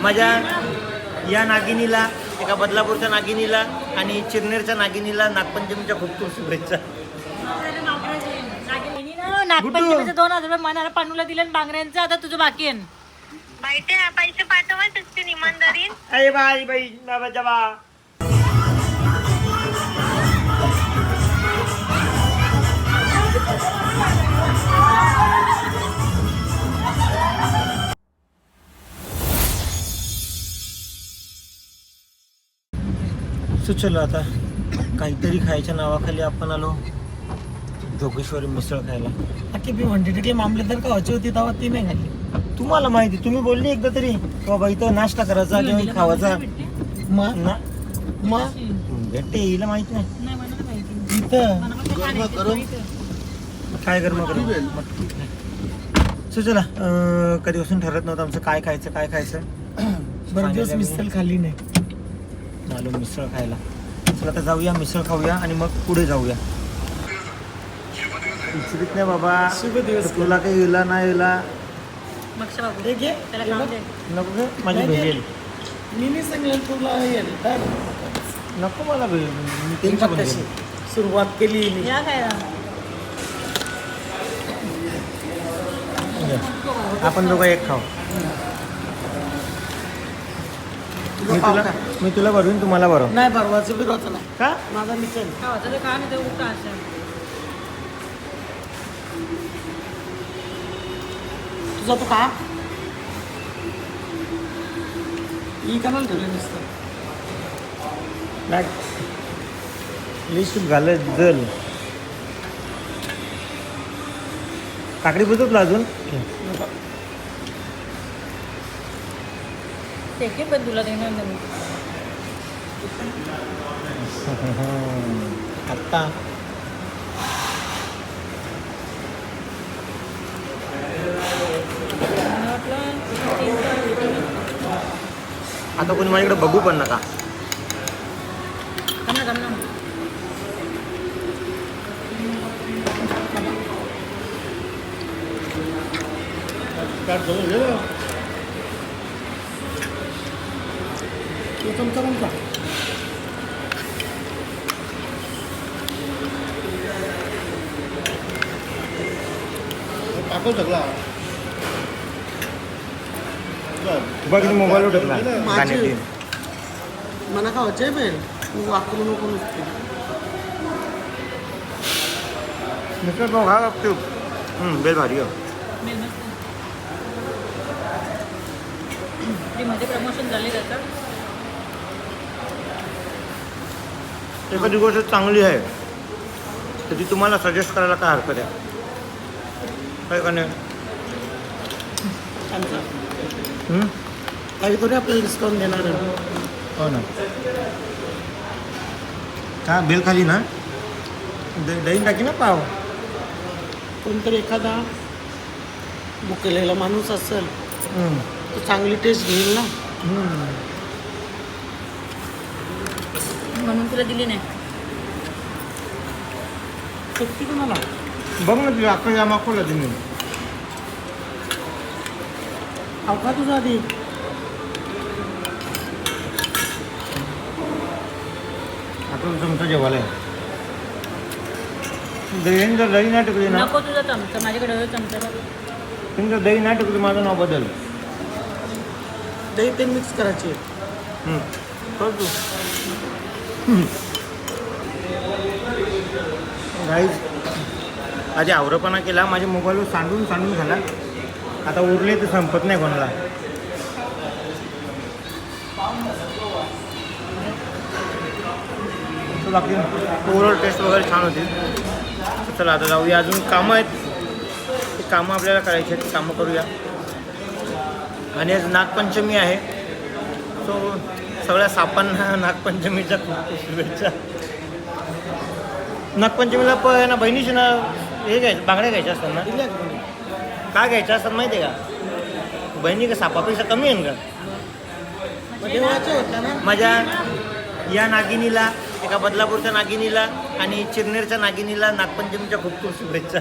माझ्या या नागिनीला एका बदलापूरच्या नागिनीला आणि चिरनेरच्या नागिनीला नागपंचमीच्या खूप खूप शुभेच्छा. नागपंचमीचे दोन हजार रुपये मनाला पांडूला दिले आणि बांगड्यांचं आता तुझं बाकी आहे. पैसे पाठवत असते इमानदारीन अरे बाई बाई बाबाच्या सुचलो आता. काहीतरी खायच्या नावाखाली आपण आलो. जोगेश्वरी मिसळ खायला. की मी म्हणते तिथे मामलेदार का व्हायची होती तेव्हा ती नाही खाल्ली. तुम्हाला माहिती तुम्ही बोलली एकदा तरी बाबा इथं नाश्ता करायचा किंवा खावायचा मग ना मग भेटते हिला माहीत नाही. इथं. काय कर मग सो चला अं, कधीपासून ठरत नव्हतं आमचं काय खायचं काय खायचं. बरेच दिवस मिसल खाल्ली नाही. आलो मिसळ खायला. चला आता जाऊया मिसळ खाऊया आणि मग पुढे जाऊया. विचारित नाही बाबा. शुभ दिवस. तुला काही इला नाही. दे. नको ग माझी. मी सांगेल तुला? नको मला मी हे त्यांची बघ पण कशी. येईल. सुरुवात केली मी. या काय? आपण दोघं एक खाऊ. मी तुला का? मी तुला भरवीन तुम्हाला भरव. नाही परवाचं बिरवाचं नाही. का? माझा मिसल खावाचं ते काम आहे ते उठा असं तुझा तो का ही ठेवलं नुसतं. नाही. लिस्ट घालत जल काकडी तुला अजून? ते की पण तुला देणार नाही. आत्ता. आता कोणी माझ्याकडे बघू पण नका. टाकू सगळा बघ मोबाईल माझी. येईल. मला का व्हायचंय बेल तू वाकरू नको नुसते. तू हम्म, बेल भारी ते मध्ये प्रमोशन झाले त्याचं एखादी गोष्ट चांगली आहे तर ती तुम्हाला सजेस्ट करायला काय हरकत आहे? काय का नाही? काहीतरी आपल्याला डिस्काउंट देणार आहे? हो ना. का? बेल खाली ना? दही टाकी ना पाव. कोणतरी एखादा भुकेलेला माणूस असेल. तो चांगली टेस्ट घेईल ना. म्हणून तुला दिली नाही. शक्ती कोणाला? बघ ना तुझ्या अख्खा जामा खोला तुम्ही अवका तुझा आधी. आता तुमचं जेवायला आहे. दही जर दही नाही टाकली ना? नको तुझा चमचा माझ्याकडे आहे चमचा बघ. तुम्ही जर दही नाही टाकली माझं नाव बदल. दही ते मिक्स करायचे. हम्म. कर तू. गाईज आधी आवरपणा केला माझ्या मोबाईलवर सांडून सांडून झाला. आता उरले तर संपत नाही कोणाला. बाकी ओव्हरऑल टेस्ट वगैरे छान होती. चला आता जाऊया. अजून कामं आहेत. ते कामं आपल्याला करायची आहेत. ती कामं करूया. आणि आज नागपंचमी आहे. सो सगळ्या सापांना नागपंचमीच्या खूप शुभेच्छा. नागपंचमीला प ना बहिणीशी ना हे घ्यायचं बांगड्या घ्यायच्या असतात ना? दिल्या का कोणी? काय घ्यायच्या असतात माहिती आहे का? बहिणी का सापापेक्षा कमी आहे ना का मग देवाच्या होत्या ना? माझ्या या नागिनीला एका बदलापूरच्या नागिनीला आणि चिरनेरच्या नागिनीला नागपंचमीच्या खूप खूप शुभेच्छा.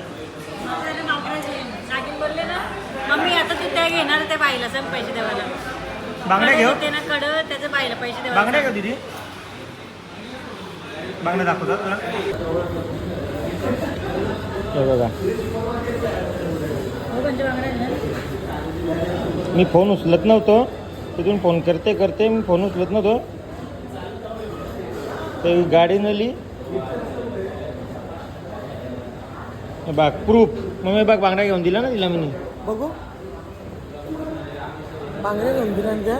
नागिन बोलले ना मम्मी आता तू त्या घेणार त्या बाईला सांग पैसे द्यावायला बांगड्या घेऊ? ते ना कड त्याचं बाईला पैसे द्यावे बांगड्या घेऊ दिदी? बांगड्या दाखवतात तुला? हे बघा? मी फोन उचलत नव्हतो. तिथून फोन करते करते मी फोन उचलत नव्हतो. तर गाडी नेली. बघ प्रूफ मग मी बघ बांगड्या घेऊन दिला ना तिला मी. बघू. बांगड्या घेऊन दिल्या ना त्या?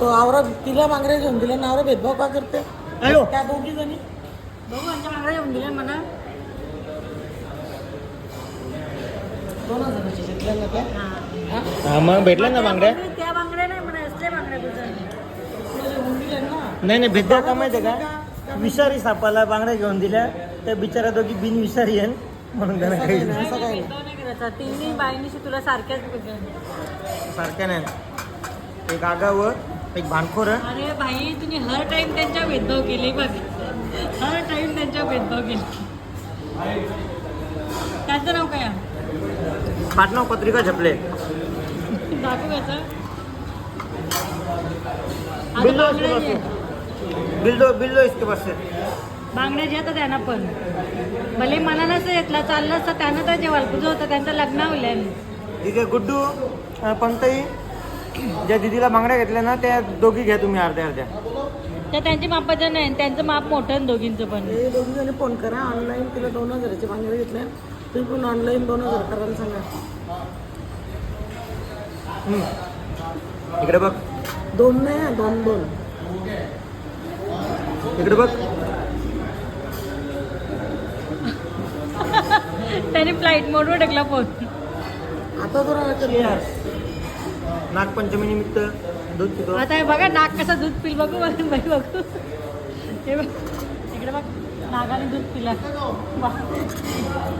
तो आवरा तिला बांगड्या घेऊन दिल्या ना आवरा भेदभाव का करते? हॅलो त्या दोघी जणी. बघू कोणत्या बांगड्या घेऊन दिल्या मला दोन हजाराच्या घेतल्या ना त्या हा. मग भेटल्या ना बांगड्या? त्या बांगड्या नाही असल्या बांगड्या नाही नाही भेटल्या का माहिती आहे का? विषारी सापाला बांगड्या घेऊन दिल्या त्या बिचारा दोघी बिन विषारी आहे म्हणून त्यांना काही असं तिन्ही बाईंनीशी तुला सारख्याच सारख्या नाही. एक आगावर एक भानखोर. आहे. अरे भाई तुम्ही हर टाइम त्यांच्या भेदभाव केले बघ. हर टाइम त्यांच्या भेदभाव केले. त्याचं नाव काय आहे? पाटणाव पत्रिका बिल्लो बिल्लो बिल्लो इसके पास से. बांगड्या त्यांना पण. भले मला नसतं येतला चाललं असतं त्यानं तर वालकुजं होतं त्यांचं लग्न होईल. ठीक आहे गुड्डू पंतई ज्या दिदीला बांगड्या घेतल्या ना त्या दोघी घ्या तुम्ही अर्ध्या अर्ध्या. तर त्यांच्या मापाचं नाही त्यांचं माप मोठं आहे दोघींचं पण. हे दोघी जणी फोन करा ऑनलाईन तिला दोन हजाराचे बांगड्या घेतल्या. तुम्ही पण ऑनलाईन दोन हजार करायला सांगा हम्म. इकडे बघ. दोन नाही दोन दोन. इकडे बघ. त्याने फ्लाईट मोडवर टाकला फोन आता जरा नागपंचमी निमित्त दूध पितो. आता हे बघा नाक कसं दूध पिल बघू बघू. हे बघ. इकडे बघ. नागाने दूध पिला.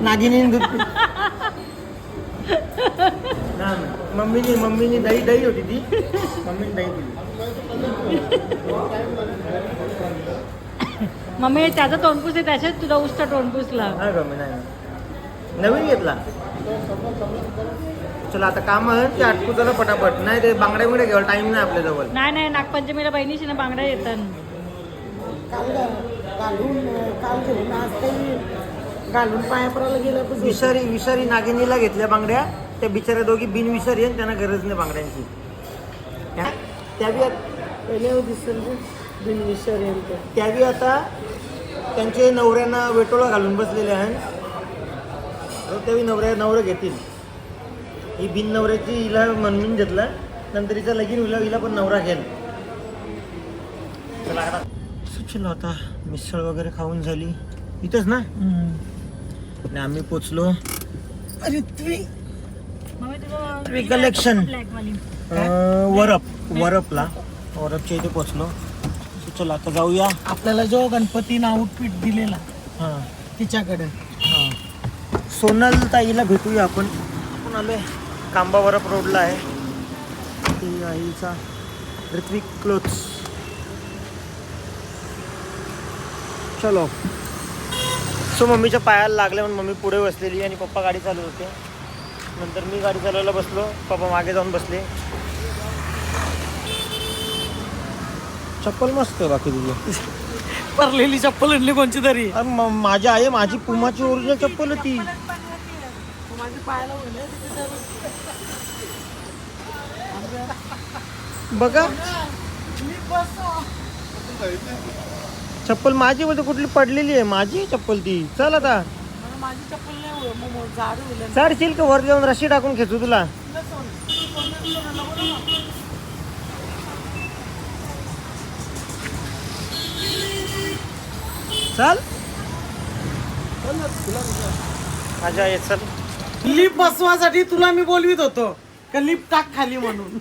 नागिनी दूध. मम्मीनी मम्मीनी दही दही होती ती. मम्मीने दही दिली मम्मी त्याचा तोंडपूस आहे त्याच्यात तुझा उष्ट तोंडपूसला नाही गं मी नाही. नवीन घेतला. चला आता काम आहे ते आटकू चला पटापट. नाही ते बांगड्या बिंगड्या घ्यायला टाइम नाही आपल्याजवळ. नाही नाही नागपंचमीला बहिणीशी ना बांगड्या येतात. घालून काल घेऊन आज काही घालून पाया पडायला गेलं विषारी विषारी नागिनीला घेतल्या बांगड्या. त्या बिचाऱ्या दोघी बिनविषारी आहेत त्यांना गरज नाही बांगड्यांची. त्या- बी आत- पहिले दिसेल बिनविषारी त्या. बी आता त्यांचे नवऱ्यांना वेटोळा घालून बसलेले आहेत. तर त्या बी नवऱ्या नवरं घेतील. ही बिन नवऱ्याची हिला म्हणून घेतला नंतर हिचा लगीन होईल हिला पण नवरा घेईल. चला सुचलो आता मिसळ वगैरे खाऊन झाली. इथंच ना? आणि आम्ही पोचलो. अरे कलेक्शन वरप वरपला. वरपच्या इथे पोचलो. चला आता जाऊया. आपल्याला जो गणपतीनं आउटफिट दिलेला हां. तिच्याकडे. हां. सोनल ताईला भेटूया आपण. आपण आलोय. कांबा वरप रोडला आहे. ती आईचा ऋत्विक क्लोथ्स चलो. सो मम्मीच्या पायाला लागले म्हणून मम्मी पुढे बसलेली आणि पप्पा गाडी चालवत होते. नंतर मी गाडी चालवायला बसलो. पप्पा मागे जाऊन बसले. चप्पल मस्त आहे बाकी तुझी. परलेली चप्पल आणली कोणची तरी. अरे म- माझी आहे माझी पुमाची ओरिजिनल चप्पल आहे ती. माझ्या पायाला बघा. चप्पल माझी बोलते कुठली पडलेली आहे? माझी चप्पल ती. चल आता. माझी चप्पल नाही मग- मग जाड होईल चढशील का वर जाऊन रशी टाकून खेचू तुला? चल. माझ्या ये चल. लिप बसवासाठी तुला मी बोलवीत होतो. का लिप टाक खाली म्हणून.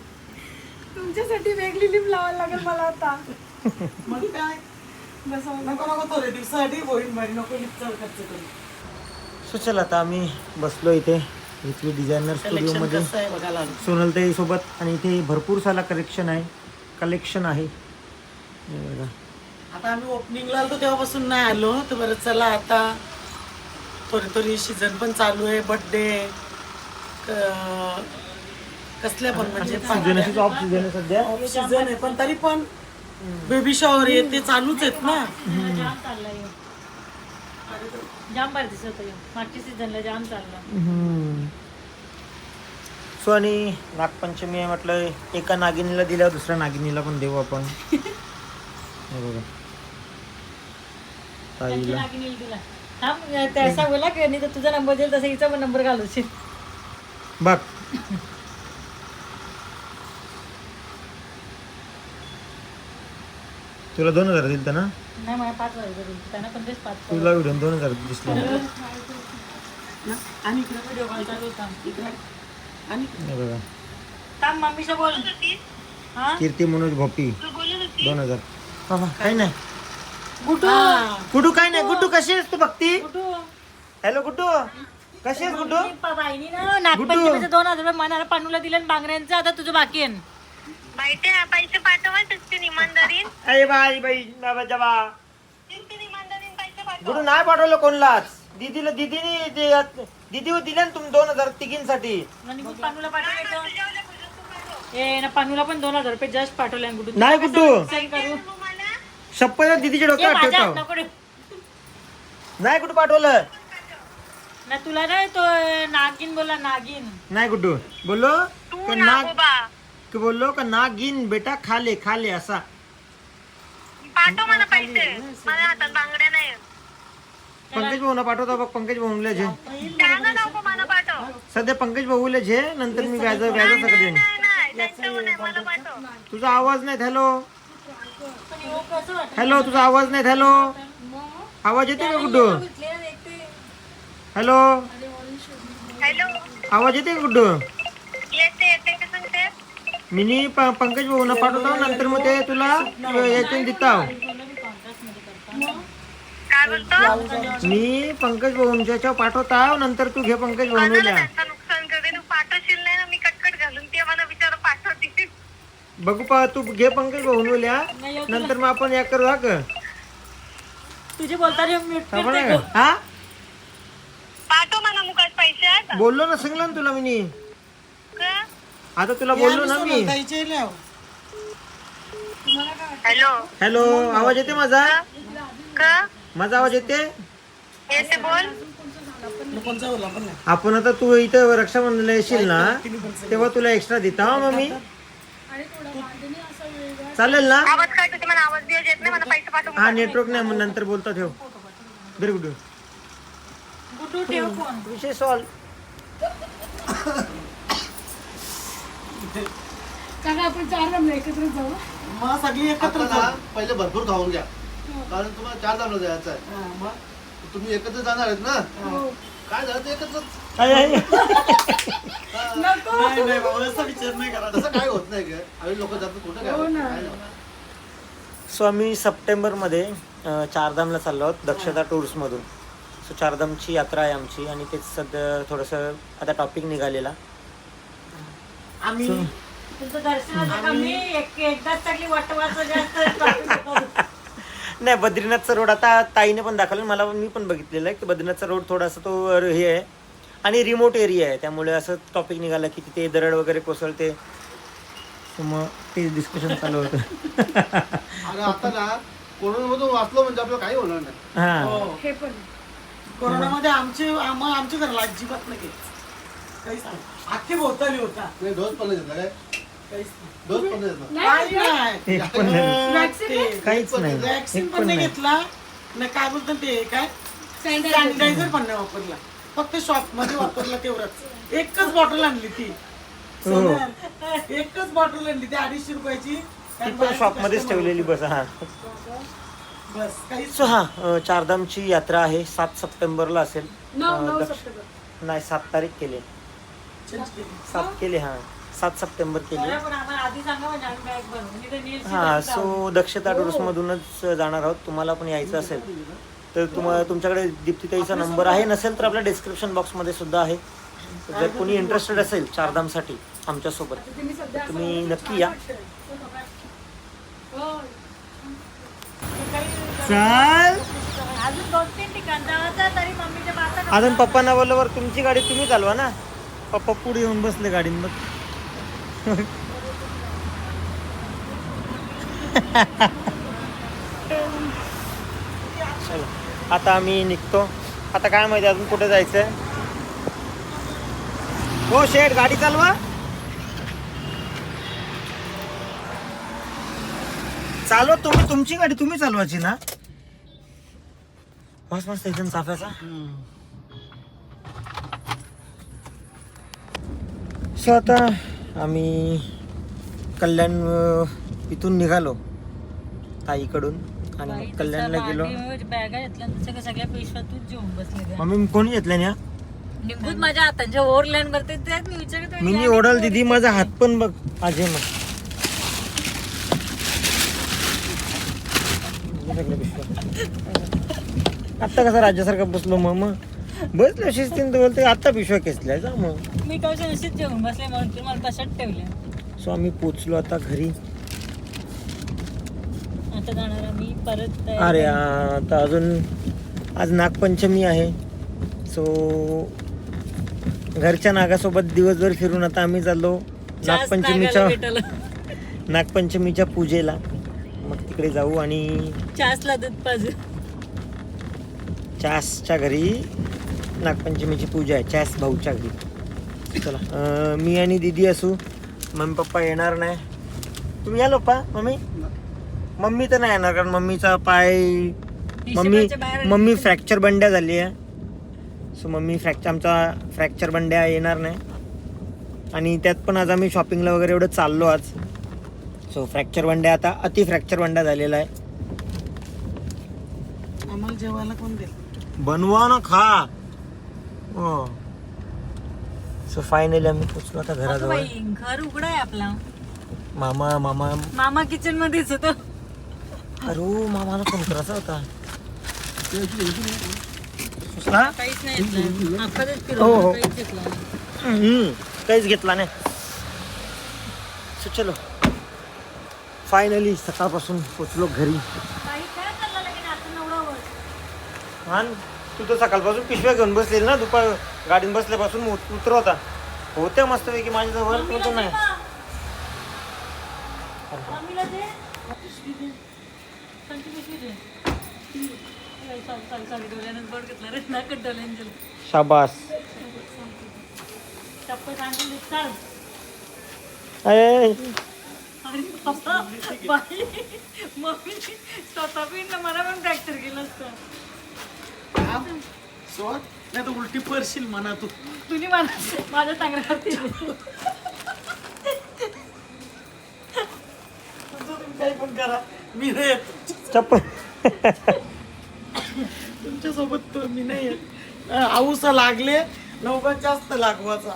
तुमच्यासाठी वेगळी लिप लावायला लागेल मला आता. मग काय? नको नको होईल बरी नको लिपचा खर्च करू सो चल आता आम्ही बसलो इथे इथली डिझायनर कलेक्शन स्टुडिओमध्ये कसं आहे बघायला आलो. सोनलताई सोबत आणि इथे भरपूर सारा कलेक्शन आहे. कलेक्शन आहे. हे बघा. आता आम्ही ओपनिंगला आलो तेव्हापासून नाही आलो. तर बरं चला आता. थोडी थोडी सीझन पण चालू आहे बड्डे कसल्या पण म्हणजे सीझन आहे सध्या. सीझन आहे पण तरी पण बेबी शॉवर आहे ते चालूच आहेत ना. जाम चाललाय. ह्यो. जाम भारी दिसत ह्यो. मागच्या सीझनला जाम चालला सो आणि नागपंचमी आहे म्हटलं एका नागिनीला दिल्यावर दुसऱ्या नागिनीला पण देऊ आपण. हे बघा. त्यांची ताईला. नागिनी दिला. थांब त्याचा बोला की नाही तर तुझा नंबर देईल तसा हिचा पण नंबर घालवशील. बघ. तुला दोन हजार दिल ना? नाही मला पाच वाजता देईल त्यांना पण तेच पाच तुला व्हिडिओ दोन हजार दिसले. आणि व्हिडिओ कॉल चालू होता. आणि हे बघा. थांब मम्मीशी बोल. हा? कीर्ती मनोज भोपी. दोन हजार. बाबा काही नाही. गुटू. गुड्डू काय नाही? गुड्डू कशी आहेस तू भक्ती? गुटू. हॅलो गुड्डू कशी आहेस गुड्डू बाईनी ना नागपंचमीचे दोन हजार रुपये मनाला पानूला दिले आणि बांगड्यांचं आता तुझं बाकी आहे. पैसे पाठवायच असते अरे बाई बाई बाबा जबा गुड्डू नाही पाठवलं कोणलाच. दीदीला दीदीने ते- दीदी दिले ना तुम्ही दोन हजार तिघींसाठी. आणि मग पानूला पाठवले ए ना पानूला पण दोन हजार रुपये जस्ट पाठवले नाही गुड्डू. सेंड करू. शपथ दीदीच्या ए, डोक्यावर माझ्या हात ठेवतो. नाही गुड्डू पाठवलं? ना तुला ना तो नागिन बोला नागिन. नाही गुड्डू. बोललो तू का नाग की बोललो का नागिन बेटा खाले खाले असा. पाठव मला पैसे. माझ्या हातात बांगड्या नाही. पंकज भाऊना पाठवतो बघ पंकज भाऊला झे त्यांना नको मला पाठव. सध्या पंकज भाऊला झे नंतर मी व्याज व्याज सगळं देईन. नाही नाही त्यांच्यावर नाही मला पाठव. तुझा आवाज नाही हॅलो? हॅलो तुझा आवाज नाही हॅलो. आवाज येते का गुड्डू हॅलो. हॅलो. आवाज येते का गुड्डू येते येते ते सांगते मिनी प- पंकज भाऊना पाठवतो नंतर मग ते तुला याच्याने देता. काय बोलतो? मी पंकज भाऊंच्या पाठवता नंतर तू घे पंकज त्यांचं नुकसान करते तू पाठवशील नाही ना मी कटकट घालून ते मला विचार पाठवते. बघू पा तू घे पंकज येऊ नंतर मग आपण या करू हा का तुझे बोलताना म्यूट करते आहे गं. का? हा? पाठव मला मुखात पैसे बोललो ना सांगलं ना तुला मी का आता तुला बोललो ना मी. हॅलो. हॅलो आवाज येते माझा? का? माझा आवाज येते बोल. आपण आता तू इथं रक्षाबंधनला येशील ना तेव्हा तुला एक्स्ट्रा देता हा मम्मी. चालेल ना? आवाज काय तुझे मला आवाज बिवाज येत नाही मला पैसे पाठव हा नेटवर्क नाही मग नंतर बोलता ठेव. व्हेरी गुड गुड्डू ठेव फोन विषय सॉल्व मग सगळी एकत्र पहिले भरपूर खाऊन घ्या. कारण तुम्हाला चार जण जायचं आहे. हा, मग? तुम्ही एकत्र जाणार आहेत ना? काय झालं ते एकत्र? नाही नाही बाबा असा विचार नाही करा तसं काय होत नाही का आम्ही लोक जातात कुठं काय होत नाही. काय नाही. सो आम्ही सप्टेंबरमध्ये अं, चारधामला चाललो आहोत दक्षता टूर्समधून. सो चारधामची यात्रा आहे आमची आणि तेच सध्या थोडंसं आता टॉपिक निघालेला. आम्ही तुमचं दर्शनाचं कमी एक एकदाच चांगली वाटवाचं जास्त नाही बद्रीनाथचा रोड आता ताईने पण दाखवलं मला पण मी पण बघितलेलं आहे की बद्रीनाथचा रोड थोडासा तो हे आहे आणि रिमोट एरिया आहे. त्यामुळे असं टॉपिक निघाला की तिथे दरड वगैरे कोसळते. मग ते डिस्कशन चालू होतं. आणि आता ना कोरोनामधून वाचलो म्हणजे आपल्याला काही होणार नाही. हां. हो. कोरोनामध्ये आमचे आम्हा आमच्या घराला अजिबात नाही काहीच नाही. अख्खे भोवताली होता. नाही डोस पण नाही घेतला काय काहीच नाही. डोस पण नाही घेतला काही नाही. एक पण नाही ते काहीच नाही वॅक्सिन एक पण पण नाही नाही घेतला ना काय बोलतात ते काय? सॅनिटायझर पण नाही वापरला. फक्त शॉपमध्ये वापरला तेवढंच. एकच बॉटल आणली ती. हो. एकच बॉटल आणली ती अडीचशे रुपयाची. ती पण शॉपमध्येच customer ठेवलेली बस हां. बस काहीच सो हां अं, चारधामची यात्रा आहे. सात सप्टेंबरला असेल. अं, दक्ष- नाही सात तारीख केली. सात केले हां. सात सप्टेंबर केले. म्हणजे हां. सो दक्षता टूर्समधूनच जाणार आहोत. तुम्हाला पण यायचं असेल तर तुम्हाला तुमच्याकडे दीप्तीताईचा नंबर आहे नसेल तर आपल्या डिस्क्रिप्शन बॉक्समध्ये सुद्धा आहे. जर कोणी इंटरेस्टेड असेल चारधामसाठी आमच्यासोबत तर तुम्ही नक्की या. चाल. अजून पप्पांना बोलल्यावर तुमची गाडी तुम्ही चालवा ना. पप्पा पुढे येऊन बसले गाडीन बघ. चला आता आम्ही निघतो. आता काय माहिती अजून कुठे जायचंय? हो शेठ गाडी चालवा. चालवा तुम्ही तुमची गाडी तुम्ही चालवायची ना? मस्त मस्त एकदम चाफ्याचा सो आता आम्ही कल्याण इथून निघालो ताईकडून आणि मग कल्याणला गेलो. बॅगा घेतल्या आणि सगळ्या सगळ्या पेशवातून जेवून बसले त्या. मम्मी कोणी घेतलं ना निघून माझ्या हातांच्या ओव्हरलँड करते त्यात मी विचारत ओढाल दिदी माझा हात पण बघ आजे मग. आता कसा राज्यासारखा बसलो मग मग? बसलो शिस्तीन तर बोलते आता पिशव्या खेचल्या जा मग. मी कवशा नशीच जेवून बसले म्हणून तुम्ही मला तशाच ठेवल्या. सो आम्ही पोचलो आता घरी. आता जाणार आम्ही परत तयारी अरे करू. आता अजून आज नागपंचमी आहे. सो घरच्या नागासोबत दिवसभर फिरून आता आम्ही चाललो जास्त नागपंचमीच्या नागाला भेटायला. नागपंचमीच्या पूजेला. मग तिकडे जाऊ आणि चासला दूध पाजू. चासच्या घरी नागपंचमीची पूजा आहे चास भाऊच्या घरी. चला मी आणि दीदी असू मम्मी पप्पा येणार नाही. तुम्ही या पप्पा मम्मी? मम्मी तर नाही येणार कारण मम्मीचा पाय मम्मी. मम्मी फ्रॅक्चर बंड्या झाली आहे. सो मम्मी फ्रॅक्चर आमचा फ्रॅक्चर बंड्या येणार नाही. आणि त्यात पण आज आम्ही शॉपिंगला वगैरे एवढं चाललो आज. सो फ्रॅक्चर बंड्या आता अति फ्रॅक्चर बंड्या झालेला आहे. आम्हाला जेवायला कोण देईल? बनवा ना खा. सो फायनली आम्ही पोचलो आता अगं घराजवळ. बाई घर उघड आहे आपला. मामा मामा. मामा किचन मध्येच होतो. अरे हो, मामाला फोन करायचा होता. सुचला काहीच नाही घेतलं आपणच हो, फिरवलं हो. काहीच घेतलं नाही. हम्म, काहीच घेतला नाही. सो चलो. फायनली सकाळपासून पोचलो घरी. काही काय चाललं लगेच आता नवरा हा न, तू तर सकाळपासून पिशव्या घेऊन बसलेली ना दुपार गाडीत बसल्यापासून उत- उतरवता होत्या मस्तपैकी माझ्याजवळ पण नाही. मम्मीला दे. पिशवी दे. चाल चाल चाल डोळ्यानं बोट घेतला रे. नाकट डोळ्यानं गेलं. शाबास. टप्पा चाल. अय, अरे बाबा, बाई मम्मी स्वतः ना मला पण केलं असतं. सोड. नाही तर उलटी पडशील म्हणा तू. तुझी मला माझ्या चांगल्यावरती काही पण करा. मी नाही येत. चप्पल. तुमच्यासोबत तो मी नाही येत. आऊसा लागले. नौका जास्त लागवाचा.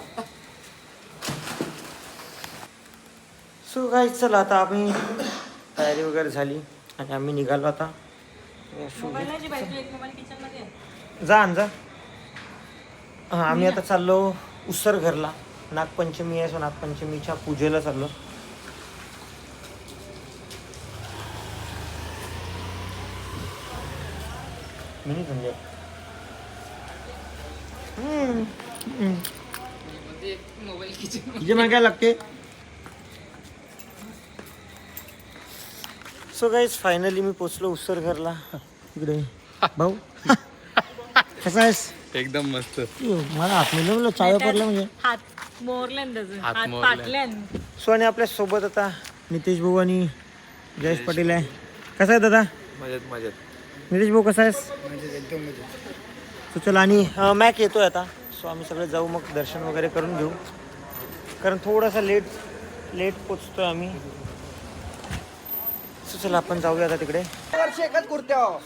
सो काय चला आता आम्ही तयारी वगैरे झाली आणि आम्ही निघालो आता. जा आण जा. हां आम्ही आता चाललो उसर घरला. नागपंचमी आहे सो नागपंचमीच्या पूजेला चाललो. मिनी संजय हम्म, हम्म. हिचे मागे काय लागते? सो गाईज फायनली मी पोचलो उसर घरला. इकडे. भाऊ. कसा आहेस? एकदम मस्त. मला आतमध्ये म्हणलं चाय पडलं म्हणजे. हात मोरल्यान त्याचं. हात हात मोरल्यान. पाटल्यान सो आणि आपल्यासोबत आता नितेश भाऊ आणि जयेश पाटील आहे. कसा आहे दादा? मजेत मजेत. नितेश भाऊ कसा आहेस? सो चला आणि अं, मॅक येतोय आता. सो आम्ही सगळे जाऊ मग दर्शन वगैरे करून घेऊ. कारण थोडासा लेट लेट पोचतोय आम्ही. चला आपण जाऊया आता तिकडे.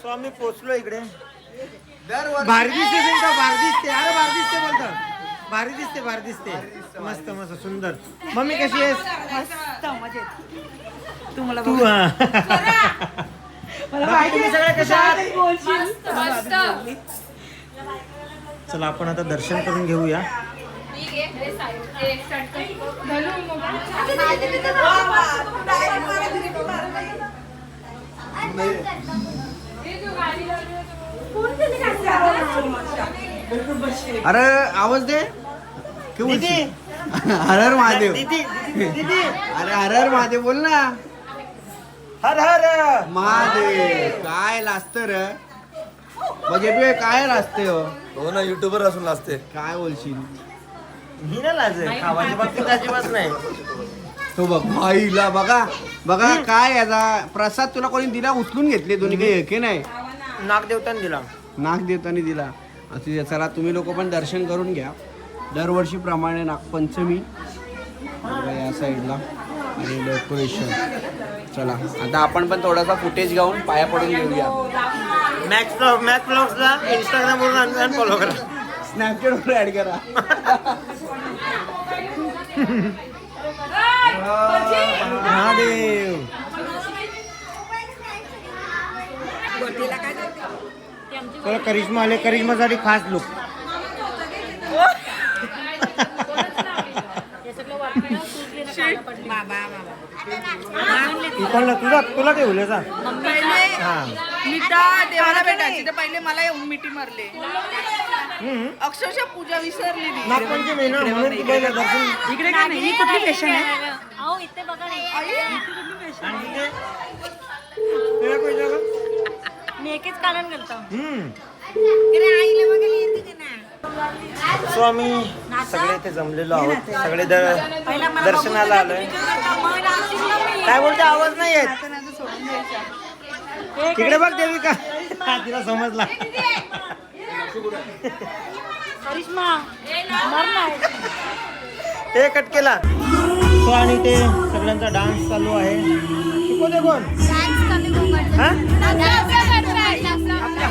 सो आम्ही पोचलो इकडे. भारी दिसते भारी दिसते. अरे भारी दिसते बोलतात. भारी दिसते भारी दिसते. मस्त मस्त सुंदर. मम्मी कशी आहेस? तू हा. कशा आहात? चला आपण आता दर्शन करून घेऊया. अरे आवाज दे. दीदी. हर हर महादेव. दीदी दीदी अरे हर हर महादेव बोल ना. हर हर. महादेव काय लाजत र? म्हणजे बे काय लाजते हो? हो ना युट्यूबर असून लाजते काय बोलशील? मी ना लाज खावाच्या बाबतीत अजिबात नाही. तो बघ भाईला बघा बघा काय याचा प्रसाद तुला कोणी दिला? उचलून घेतले दोन्ही काही एके नाही? नागदेवताने दिला. नाग देवतानी दिला. असू. चला तुम्ही लोक पण दर्शन करून घ्या. दरवर्षीप्रमाणे नागपंचमी या साईडला. आणि डेकोरेशन. चला आता आपण पण थोडासा फुटेज घेऊन पाया पडून घेऊया. मॅक्स ब्लॉग मॅक्स ब्लॉग्सला इंस्टाग्रामवरून अनफॉलो करा. स्नॅपचॅटवर ऍड करा. महादेव. चला करिश्मा आले. करिश्मासाठी खास लुक तुला तुला हा. मी त्या देवाला भेटायची तर पहिले मला येऊन मिठी मारले. अक्षरशः पूजा विसरली मी नागपंचमी ना म्हणून दर्शन इकडे काय नाही ही कुठली पेशंट आहे? अहो इथे बघा नाही आणि तिथे तुला काय जागा? मी एकच कारण करतो हम्म. सो आम्ही सगळे इथे जमलेलो आहोत. सगळे दर- दर्शनाला आलोय. काय बोलते? आवाज नाही येत. तिकडे बघ देविका. हा, तिला समजला. करिश्मा मरणार ते कट केला. सो आणि ते सगळ्यांचा डान्स चालू आहे. शिकवते कोण? हा? आपल्या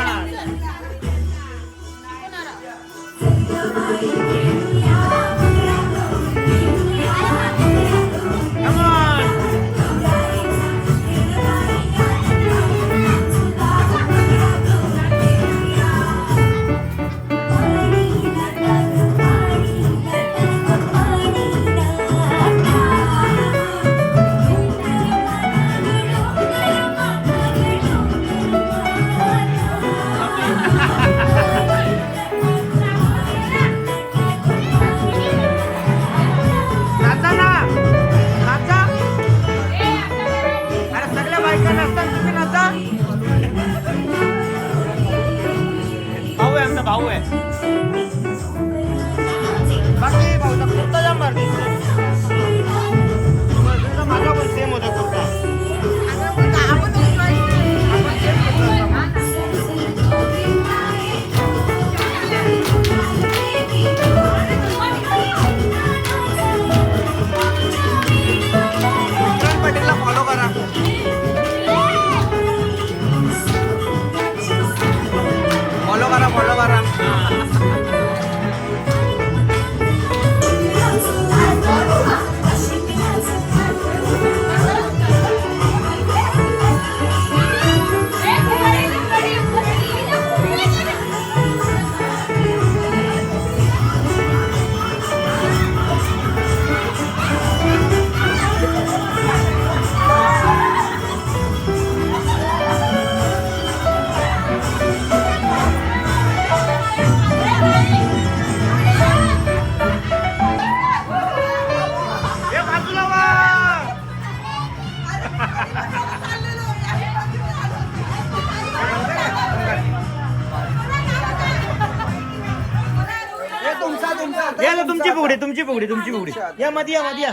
फुगडी तुमची फुगडी तुमची फुगडी या मध्ये या मध्ये या.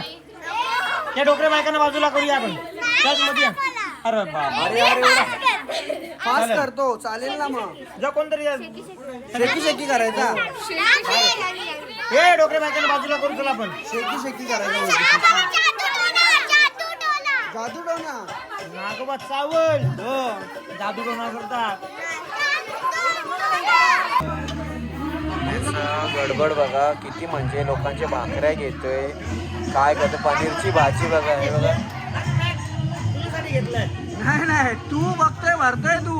या डोकऱ्या बायकांना बाजूला करूया आपण. त्याच मध्ये या. अरे बाबा फास्ट करतो चालेल ना मग. जा कोणतरी या. शेकी शेकी करायचा. हे डोकऱ्या बायकांना बाजूला करू चला आपण. शेकी शेकी करायचा जादू डोना नागोबा चावल. हो जादू डोना गडबड बघा किती म्हणजे लोकांच्या भाकऱ्या घेतोय. काय करतो? पनीरची भाजी बघा हे बघा. नाही नाही तू बघतोय भरतोय तू.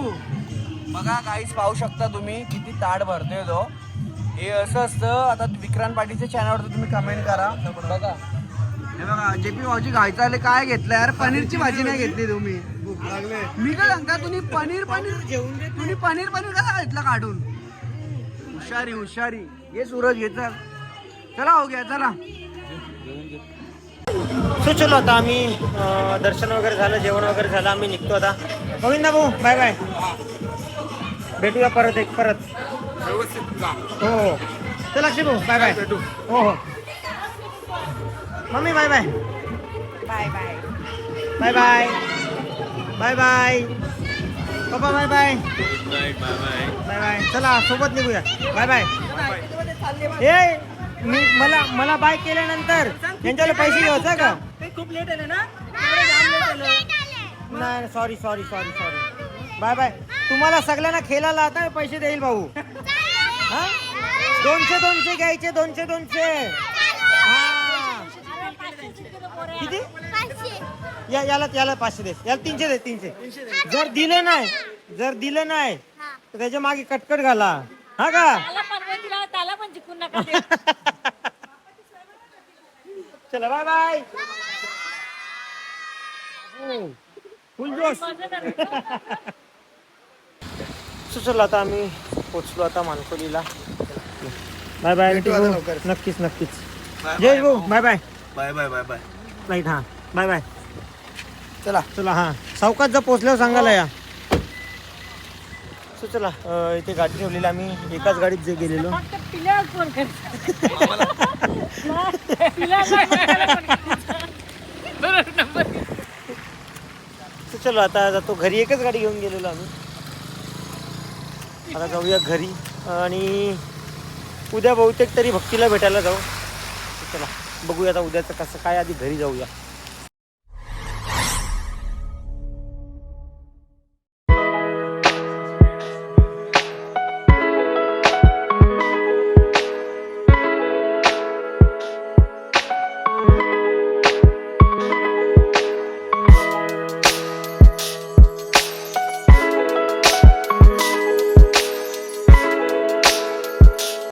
बघा काहीच पाहू शकता तुम्ही किती ताट भरतोय तो. हे असं असतं आता विक्रांत पाटीलच्या चॅनलवर तुम्ही कमेंट करा. बघा. हे बघा जे पी भाऊजी घायचं आले काय घेतलं? यार पनीरची भाजी नाही घेतली तुम्ही. मी काय सांगता तुम्ही पनीर पनीर जेवून दे तुम्ही पनीर पनीर कसा घेतलं काढून? हुशारी हुशारी. हे सूरज घेतात चला. हो गया चला. सो चलो आता आम्ही दर्शन वगैरे झालं जेवण वगैरे झालं आम्ही निघतो आता. गोविंदा भाऊ बाय बाय भेटूया परत एक परत. हो हो. चला भाऊ बाय बाय भेटू. हो हो. Mummy bye bye bye bye bye bye bye bye पप्पा बाय बाय बाय बाय चला सोबत निघूया. बाय बाय ए मी मला मला बाय केल्यानंतर यांच्याला पैसे घ्यायचा का? खूप लेट आले ना. नाही sorry sorry sorry sorry bye bye तुम्हाला सगळ्यांना खेळायला आता पैसे देईल भाऊ. हा? दोनशे दोनशे घ्यायचे दोनशे दोनशे. हा. किती? या याला याला पाचशे दे. याला तीनशे दे तीनशे. जर दिलं नाही जर दिलं नाही तर त्याच्यामागे कटकट घाला. हा का? त्याला पार्वतीला त्याला पण जिंकून नका देऊ. चला बाय बाय फुल जोश. सुचल आता आम्ही पोचलो आता मानकोलीला. बाय बाय नक्कीच नक्कीच. जय भाऊ. Bye bye bye bye bye bye right हा. बाय बाय चला. चला हा. सावकाश जर पोचल्यावर सांगायला या. सो चला. अं, इथे गाडी ठेवलेली आम्ही. एकाच गाडीत जे गेलेलो. फक्त पिल्यावर फोन कर पिल्याला फोन करायचा. बरोबर नंबर सो चलो आता जातो. घरी एकच गाडी घेऊन गेलेलो आम्ही. आता जाऊया घरी. आणि उद्या बहुतेक तरी भक्तीला भेटायला जाऊ. चला बघूया आता उद्याचं कसं काय आधी घरी जाऊया.